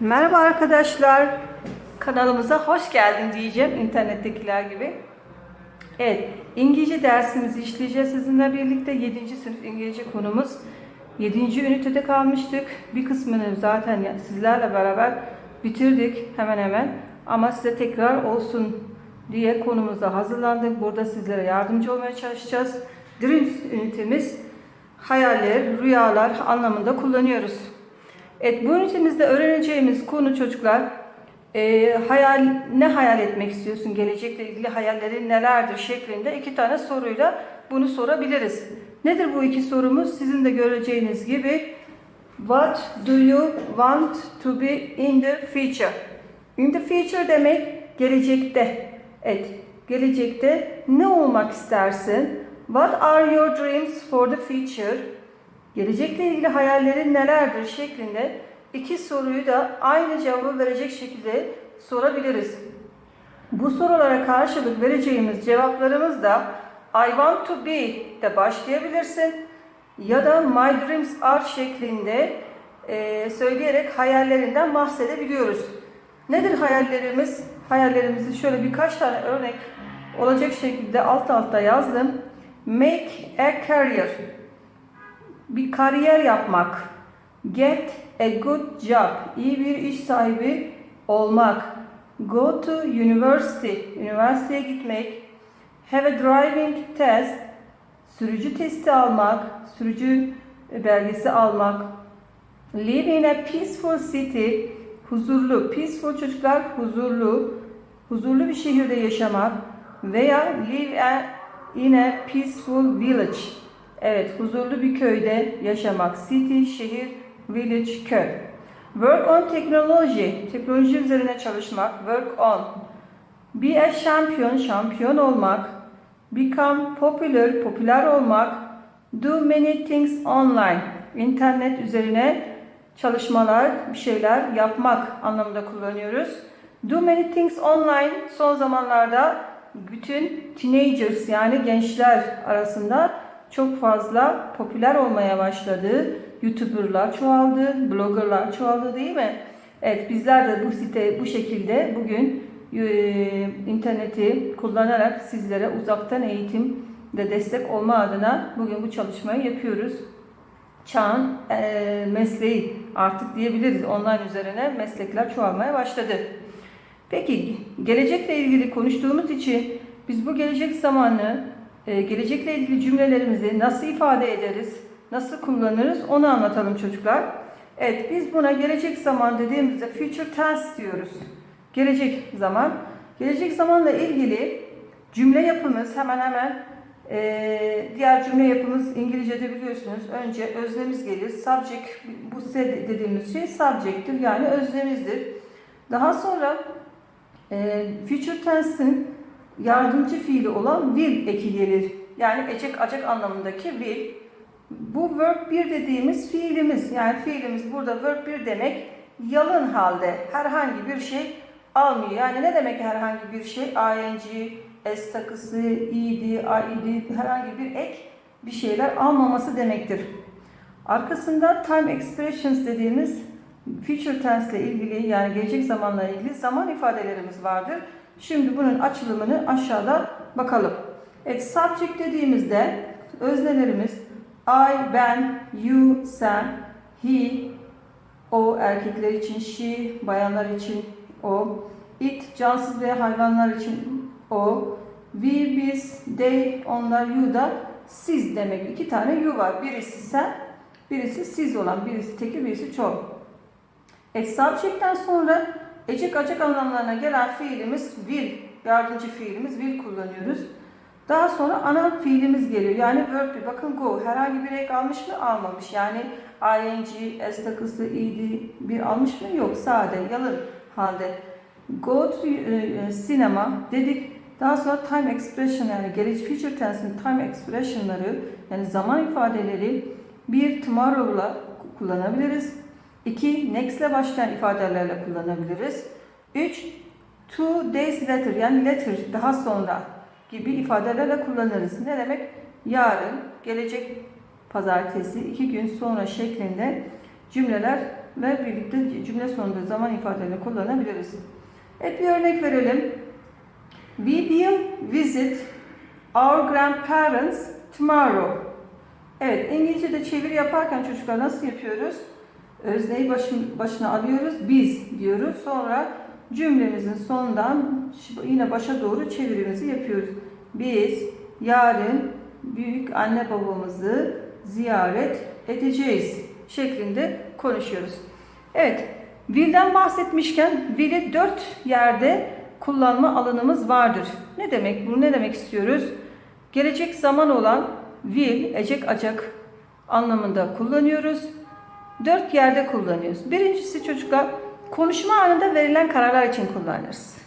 Merhaba arkadaşlar. Kanalımıza hoş geldin diyeceğim internettekiler gibi. Evet, İngilizce dersimizi işleyeceğiz sizinle birlikte. 7. sınıf İngilizce konumuz. 7. ünitede kalmıştık. Bir kısmını zaten sizlerle beraber bitirdik hemen hemen. Ama size tekrar olsun diye konumuza hazırlandık. Burada sizlere yardımcı olmaya çalışacağız. Dreams ünitemiz hayaller, rüyalar anlamında kullanıyoruz. Evet, bu ünitemizde öğreneceğimiz konu çocuklar, e, hayal ne hayal etmek istiyorsun, gelecekle ilgili hayallerin nelerdir şeklinde iki tane soruyla bunu sorabiliriz. Nedir bu iki sorumuz? Sizin de göreceğiniz gibi, What do you want to be in the future? In the future demek gelecekte. Evet, gelecekte ne olmak istersin? What are your dreams for the future? Gelecekle ilgili hayallerin nelerdir şeklinde iki soruyu da aynı cevabı verecek şekilde sorabiliriz. Bu sorulara karşılık vereceğimiz cevaplarımız da I want to be de başlayabilirsin ya da my dreams are şeklinde söyleyerek hayallerinden bahsedebiliyoruz. Nedir hayallerimiz? Hayallerimizi şöyle birkaç tane örnek olacak şekilde alt alta yazdım. Make a career. Bir kariyer yapmak, get a good job, iyi bir iş sahibi olmak, go to university, üniversiteye gitmek, have a driving test, sürücü testi almak, sürücü belgesi almak, live in a peaceful city, huzurlu, peaceful çocuklar huzurlu, huzurlu bir şehirde yaşamak veya live in a peaceful village, Evet, huzurlu bir köyde yaşamak. City, şehir, village, köy. Work on technology, teknoloji üzerine çalışmak. Work on. Be a champion, şampiyon olmak. Become popular, popüler olmak. Do many things online, internet üzerine çalışmalar, bir şeyler yapmak anlamında kullanıyoruz. Do many things online son zamanlarda bütün teenagers yani gençler arasında çok fazla popüler olmaya başladı. YouTuber'lar çoğaldı, blogger'lar çoğaldı değil mi? Evet bizler de bu site bu şekilde bugün e, interneti kullanarak sizlere uzaktan eğitimde destek olma adına bugün bu çalışmayı yapıyoruz. Çağın e, mesleği artık diyebiliriz. Online üzerine meslekler çoğalmaya başladı. Peki gelecekle ilgili konuştuğumuz için biz bu gelecek zamanı e, gelecekle ilgili cümlelerimizi nasıl ifade ederiz, nasıl kullanırız onu anlatalım çocuklar. Evet biz buna gelecek zaman dediğimizde future tense diyoruz. Gelecek zaman. Gelecek zamanla ilgili cümle yapımız hemen hemen e, diğer cümle yapımız İngilizce'de biliyorsunuz. Önce öznemiz gelir. Subject bu size dediğimiz şey subject'tir yani öznemizdir. Daha sonra e, future tense'in yardımcı fiili olan will eki gelir. Yani ecek acak anlamındaki will. Bu verb 1 dediğimiz fiilimiz. Yani fiilimiz burada verb 1 demek yalın halde herhangi bir şey almıyor. Yani ne demek herhangi bir şey? ing, s takısı, id, id herhangi bir ek bir şeyler almaması demektir. Arkasında time expressions dediğimiz future tense ile ilgili yani gelecek zamanla ilgili zaman ifadelerimiz vardır. Şimdi bunun açılımını aşağıda bakalım. Evet, subject dediğimizde öznelerimiz I, ben, you, sen, he, o erkekler için she, bayanlar için o, it, cansız ve hayvanlar için o, we, biz, they, onlar, you da siz demek. İki tane you var. Birisi sen, birisi siz olan, birisi teki, birisi çok. E, subject'ten sonra ecek acak anlamlarına gelen fiilimiz will, yardımcı fiilimiz will kullanıyoruz. Daha sonra ana fiilimiz geliyor. Yani verb. Bakın go. Herhangi bir ek almış mı? Almamış. Yani ing, s takısı, ed bir almış mı? Yok. Sade, yalın halde. Go to e, sinema dedik. Daha sonra time expression yani gelecek future tense'in time expression'ları yani zaman ifadeleri bir tomorrow'la kullanabiliriz. 2. Next ile başlayan ifadelerle kullanabiliriz. 3. Two days later yani later daha sonra gibi ifadelerle kullanırız. Ne demek? yarın, gelecek pazartesi, iki gün sonra şeklinde cümleler ve birlikte cümle sonunda zaman ifadelerini kullanabiliriz. Evet bir örnek verelim. We will visit our grandparents tomorrow. Evet, İngilizce'de çeviri yaparken çocuklar nasıl yapıyoruz? Özneyi başın, başına alıyoruz, biz diyoruz. Sonra cümlemizin sonundan yine başa doğru çevirimizi yapıyoruz. Biz yarın büyük anne babamızı ziyaret edeceğiz şeklinde konuşuyoruz. Evet, will'den bahsetmişken will'i dört yerde kullanma alanımız vardır. Ne demek bu? Ne demek istiyoruz? Gelecek zaman olan will, ecek acak anlamında kullanıyoruz. Dört yerde kullanıyoruz. Birincisi çocuklar konuşma anında verilen kararlar için kullanırız.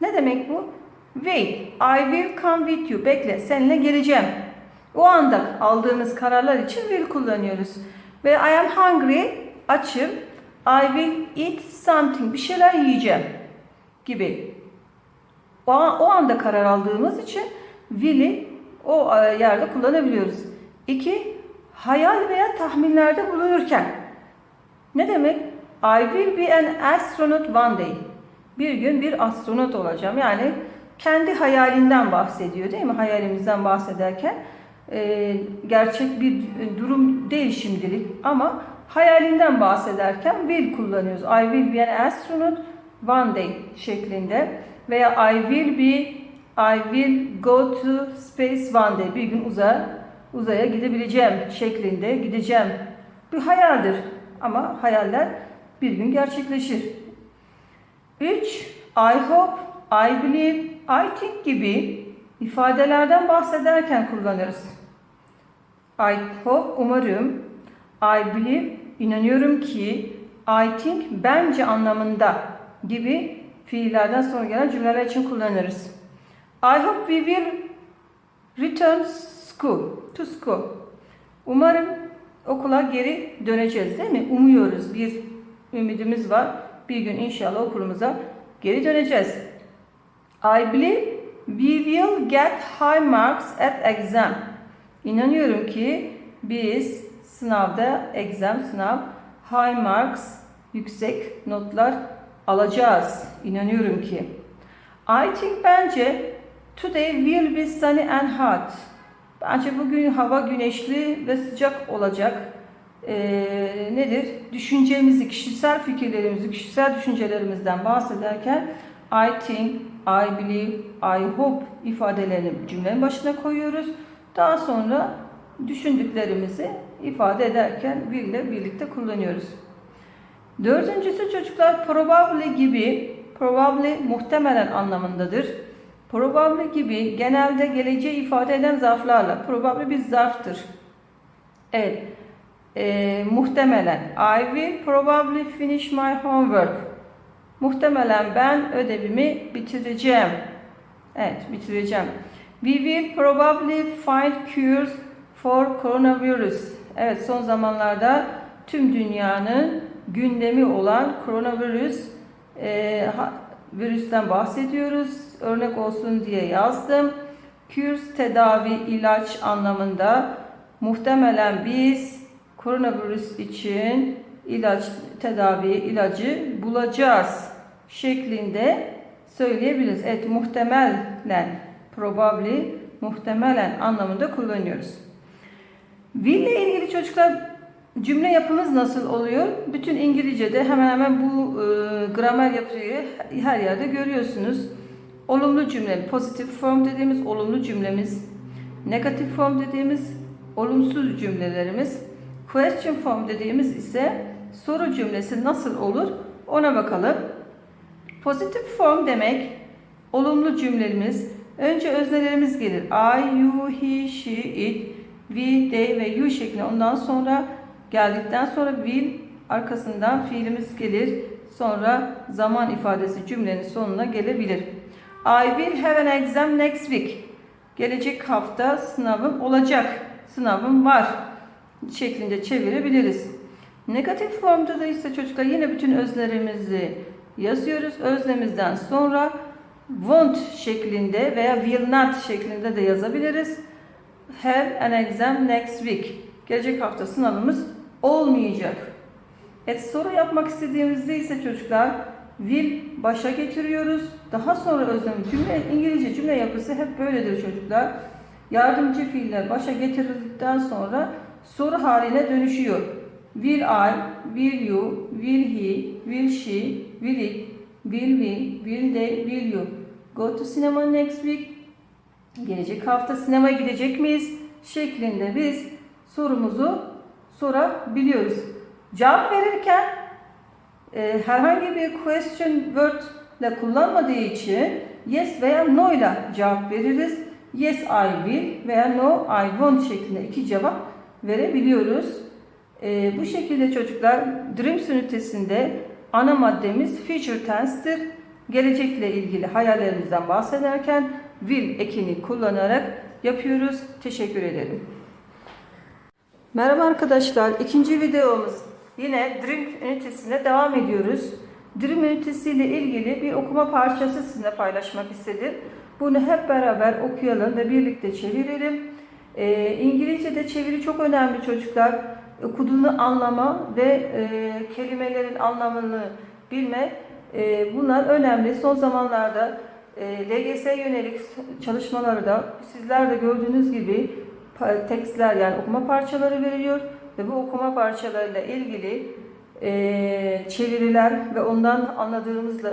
Ne demek bu? Wait, I will come with you. Bekle, seninle geleceğim. O anda aldığımız kararlar için will kullanıyoruz. Ve I am hungry, açım. I will eat something, bir şeyler yiyeceğim gibi. O, anda karar aldığımız için will'i o e, yerde kullanabiliyoruz. İki, hayal veya tahminlerde bulunurken. Ne demek? I will be an astronaut one day. Bir gün bir astronot olacağım. Yani kendi hayalinden bahsediyor değil mi? Hayalimizden bahsederken e, gerçek bir durum değil şimdilik ama hayalinden bahsederken will kullanıyoruz. I will be an astronaut one day şeklinde veya I will be I will go to space one day. Bir gün uzaya uzaya gidebileceğim şeklinde gideceğim. Bir hayaldir ama hayaller bir gün gerçekleşir. 3. I hope, I believe, I think gibi ifadelerden bahsederken kullanırız. I hope, umarım, I believe, inanıyorum ki, I think, bence anlamında gibi fiillerden sonra gelen cümleler için kullanırız. I hope we will return school, to school. Umarım okula geri döneceğiz değil mi? Umuyoruz. Bir ümidimiz var. Bir gün inşallah okulumuza geri döneceğiz. I believe we will get high marks at exam. İnanıyorum ki biz sınavda, exam sınav, high marks, yüksek notlar alacağız. İnanıyorum ki. I think bence today will be sunny and hot. Bence bugün hava güneşli ve sıcak olacak. Ee, nedir? Düşüncemizi, kişisel fikirlerimizi, kişisel düşüncelerimizden bahsederken I think, I believe, I hope ifadelerini cümlenin başına koyuyoruz. Daha sonra düşündüklerimizi ifade ederken will ile birlikte kullanıyoruz. Dördüncüsü çocuklar probably gibi, probably muhtemelen anlamındadır. Probably gibi genelde geleceği ifade eden zarflarla. Probably bir zarftır. Evet. E, muhtemelen. I will probably finish my homework. Muhtemelen ben ödevimi bitireceğim. Evet, bitireceğim. We will probably find cures for coronavirus. Evet, son zamanlarda tüm dünyanın gündemi olan koronavirüs e, virüsten bahsediyoruz. Örnek olsun diye yazdım. Cures tedavi, ilaç anlamında muhtemelen biz koronavirüs için ilaç, tedavi, ilacı bulacağız şeklinde söyleyebiliriz. Evet, muhtemelen, probably, muhtemelen anlamında kullanıyoruz. Will ilgili çocuklar Cümle yapımız nasıl oluyor? Bütün İngilizce'de hemen hemen bu e, gramer yapıyı her yerde görüyorsunuz. Olumlu cümle, pozitif form dediğimiz olumlu cümlemiz, negatif form dediğimiz olumsuz cümlelerimiz, question form dediğimiz ise soru cümlesi nasıl olur ona bakalım. Pozitif form demek olumlu cümlelerimiz. Önce öznelerimiz gelir. I, you, he, she, it, we, they ve you şeklinde. Ondan sonra geldikten sonra will arkasından fiilimiz gelir. Sonra zaman ifadesi cümlenin sonuna gelebilir. I will have an exam next week. Gelecek hafta sınavım olacak. Sınavım var şeklinde çevirebiliriz. Negatif formda da ise çocuklar yine bütün özlerimizi yazıyoruz. Özlemizden sonra won't şeklinde veya will not şeklinde de yazabiliriz. have an exam next week. Gelecek hafta sınavımız olmayacak. Evet soru yapmak istediğimizde ise çocuklar will başa getiriyoruz. Daha sonra özlem cümle İngilizce cümle yapısı hep böyledir çocuklar. Yardımcı fiiller başa getirildikten sonra soru haline dönüşüyor. Will I, will you, will he, will she, will it, will we, will they, will you go to cinema next week? Gelecek hafta sinemaya gidecek miyiz? Şeklinde biz sorumuzu sorabiliyoruz. Cevap verirken e, herhangi bir question word ile kullanmadığı için yes veya no ile cevap veririz. Yes I will veya no I won't şeklinde iki cevap verebiliyoruz. E, bu şekilde çocuklar Dreams ünitesinde ana maddemiz future tense'tir. Gelecekle ilgili hayallerimizden bahsederken will ekini kullanarak yapıyoruz. Teşekkür ederim. Merhaba arkadaşlar. ikinci videomuz yine Dream ünitesine devam ediyoruz. Dream ünitesiyle ilgili bir okuma parçası sizinle paylaşmak istedim. Bunu hep beraber okuyalım ve birlikte çevirelim. Ee, İngilizce'de çeviri çok önemli çocuklar. Okuduğunu anlama ve e, kelimelerin anlamını bilme e, bunlar önemli. Son zamanlarda e, LGS yönelik çalışmaları da sizler de gördüğünüz gibi tekstler yani okuma parçaları veriliyor ve bu okuma parçalarıyla ilgili e, çeviriler ve ondan anladığımız e,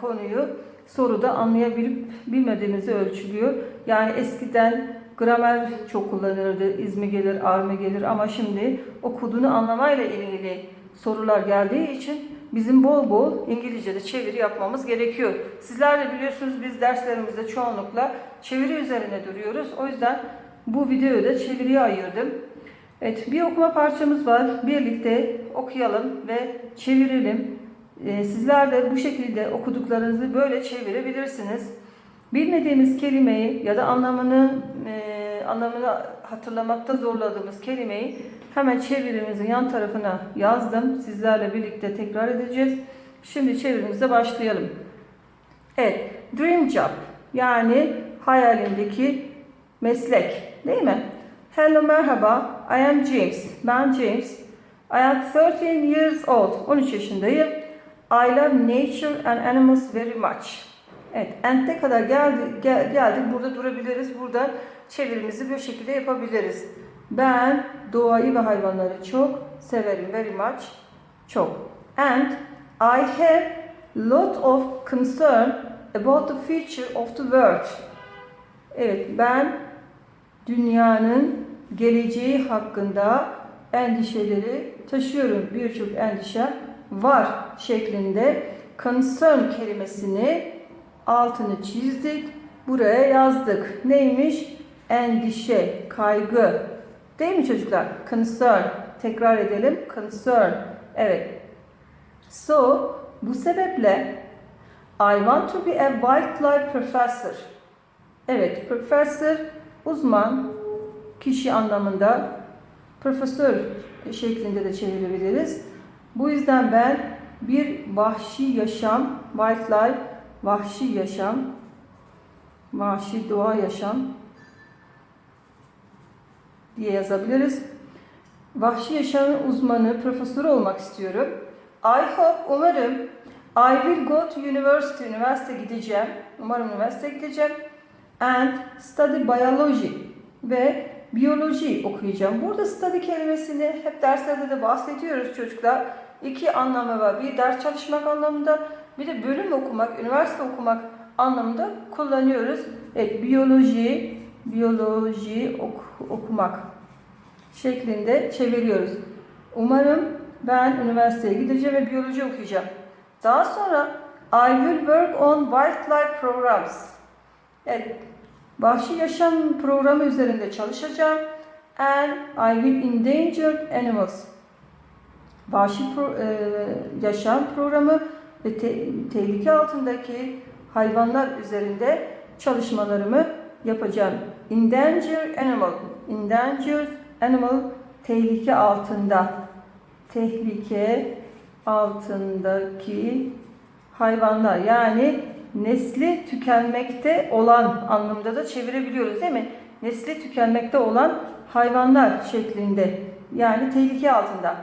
konuyu soruda anlayabilip bilmediğimizi ölçülüyor. Yani eskiden gramer çok kullanılırdı. İz mi gelir, ar mı gelir ama şimdi okuduğunu anlamayla ilgili sorular geldiği için bizim bol bol İngilizce'de çeviri yapmamız gerekiyor. Sizler de biliyorsunuz biz derslerimizde çoğunlukla çeviri üzerine duruyoruz. O yüzden bu videoyu da çeviriye ayırdım. Evet, bir okuma parçamız var. Birlikte okuyalım ve çevirelim. Ee, sizler de bu şekilde okuduklarınızı böyle çevirebilirsiniz. Bilmediğimiz kelimeyi ya da anlamını e, anlamını hatırlamakta zorladığımız kelimeyi hemen çevirimizin yan tarafına yazdım. Sizlerle birlikte tekrar edeceğiz. Şimdi çevirimize başlayalım. Evet, dream job yani hayalimdeki meslek değil mi? Hello merhaba, I am James. Ben James. I am 13 years old. 13 yaşındayım. I love nature and animals very much. Evet, end'e kadar geldi, gel, geldik. Burada durabiliriz. Burada çevirimizi bu şekilde yapabiliriz. Ben doğayı ve hayvanları çok severim. Very much. Çok. And I have lot of concern about the future of the world. Evet, ben dünyanın geleceği hakkında endişeleri taşıyorum. Birçok endişe var şeklinde concern kelimesini altını çizdik. Buraya yazdık. Neymiş? Endişe, kaygı. Değil mi çocuklar? Concern. Tekrar edelim. Concern. Evet. So, bu sebeple I want to be a wildlife professor. Evet, professor uzman kişi anlamında profesör şeklinde de çevirebiliriz. Bu yüzden ben bir vahşi yaşam, wildlife, vahşi yaşam, vahşi doğa yaşam diye yazabiliriz. Vahşi yaşamın uzmanı, profesörü olmak istiyorum. I hope, umarım I will go to university, üniversite gideceğim. Umarım üniversite gideceğim. And study biology ve biyoloji okuyacağım. Burada study kelimesini hep derslerde de bahsediyoruz çocuklar. İki anlamı var. Bir ders çalışmak anlamında, bir de bölüm okumak, üniversite okumak anlamında kullanıyoruz. Evet, biyoloji, biyoloji ok- okumak şeklinde çeviriyoruz. Umarım ben üniversiteye gideceğim ve biyoloji okuyacağım. Daha sonra I will work on wildlife programs. Evet, vahşi yaşam programı üzerinde çalışacağım. And I will endanger animals. Vahşi pro- e, yaşam programı ve te- tehlike altındaki hayvanlar üzerinde çalışmalarımı yapacağım. Endanger animal. Endanger animal tehlike altında. Tehlike altındaki hayvanlar yani nesli tükenmekte olan anlamda da çevirebiliyoruz değil mi? nesli tükenmekte olan hayvanlar şeklinde yani tehlike altında.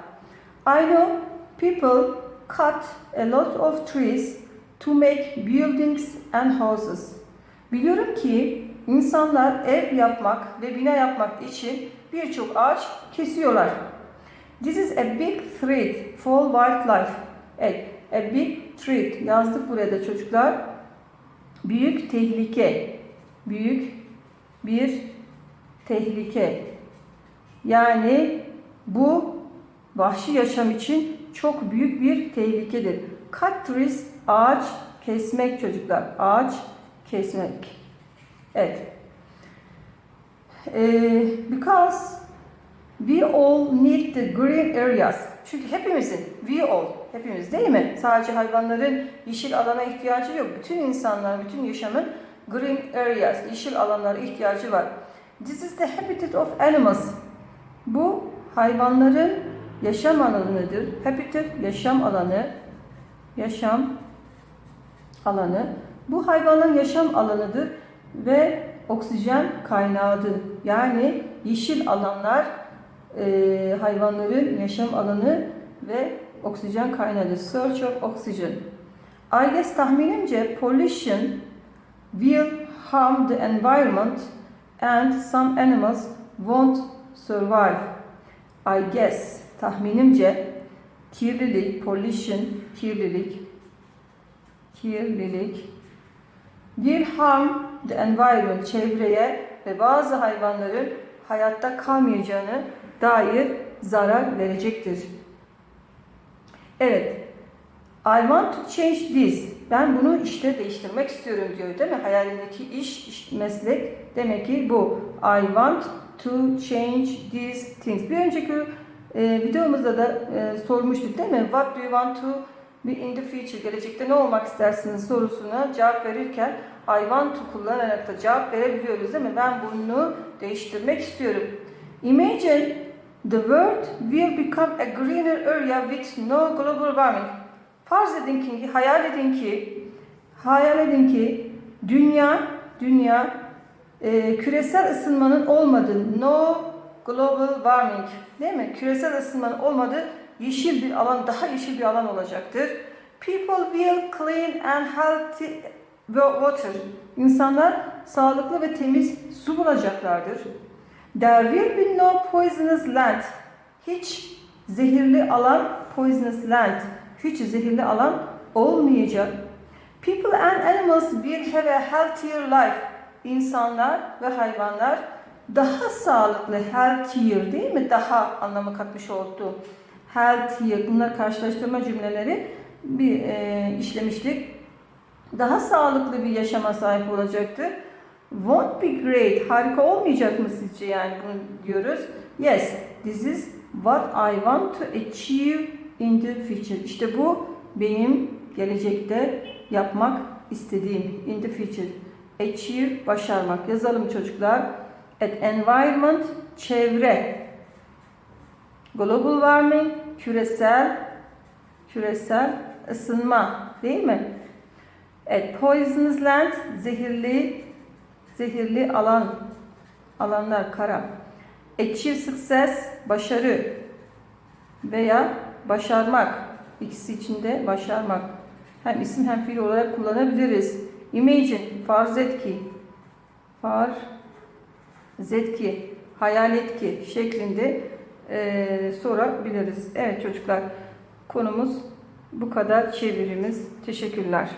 I know people cut a lot of trees to make buildings and houses. Biliyorum ki insanlar ev yapmak ve bina yapmak için birçok ağaç kesiyorlar. This is a big threat for wildlife. Evet, a big threat yazdık burada çocuklar. Büyük tehlike. Büyük bir tehlike. Yani bu vahşi yaşam için çok büyük bir tehlikedir. Cut trees, ağaç kesmek çocuklar. Ağaç kesmek. Evet. Ee, because we all need the green areas. Çünkü hepimizin, we all, hepimiz değil mi? Sadece hayvanların yeşil alana ihtiyacı yok. Bütün insanlar, bütün yaşamın green areas, yeşil alanlara ihtiyacı var. This is the habitat of animals. Bu hayvanların yaşam alanıdır. Habitat yaşam alanı. Yaşam alanı. Bu hayvanların yaşam alanıdır ve oksijen kaynağıdır. Yani yeşil alanlar e, hayvanların yaşam alanı ve oksijen kaynağıdır. Search of oxygen. I guess tahminimce pollution will harm the environment and some animals won't survive. I guess tahminimce kirlilik, pollution, kirlilik, kirlilik will harm the environment, çevreye ve bazı hayvanların hayatta kalmayacağını dair zarar verecektir. Evet. I want to change this. Ben bunu işte değiştirmek istiyorum diyor değil mi? Hayalindeki iş, iş meslek demek ki bu. I want to change these things. Bir önceki e, videomuzda da e, sormuştuk değil mi? What do you want to be in the future? Gelecekte ne olmak istersiniz sorusuna cevap verirken I want to kullanarak da cevap verebiliyoruz değil mi? Ben bunu değiştirmek istiyorum. Imagine the world will become a greener area with no global warming. Farz edin ki, hayal edin ki, hayal edin ki dünya, dünya e, küresel ısınmanın olmadığı, no global warming, değil mi? Küresel ısınmanın olmadığı yeşil bir alan, daha yeşil bir alan olacaktır. People will clean and healthy water. İnsanlar sağlıklı ve temiz su bulacaklardır. There will be no poisonous land. Hiç zehirli alan, poisonous land. Hiç zehirli alan olmayacak. People and animals will have a healthier life. İnsanlar ve hayvanlar daha sağlıklı, healthier değil mi? Daha anlamı katmış oldu. Healthier, bunlar karşılaştırma cümleleri bir e, işlemiştik. Daha sağlıklı bir yaşama sahip olacaktır. Won't be great. Harika olmayacak mı sizce yani bunu diyoruz. Yes, this is what I want to achieve in the future. İşte bu benim gelecekte yapmak istediğim in the future. Achieve, başarmak. Yazalım çocuklar. At environment, çevre. Global warming, küresel, küresel ısınma. Değil mi? Evet, poisonous land, zehirli, zehirli alan, alanlar, kara. Achieve success, başarı veya başarmak. İkisi içinde başarmak. Hem isim hem fiil olarak kullanabiliriz. Imagine, farz et ki, farz et hayal et ki şeklinde e, sorabiliriz. Evet çocuklar, konumuz bu kadar çevirimiz. Teşekkürler.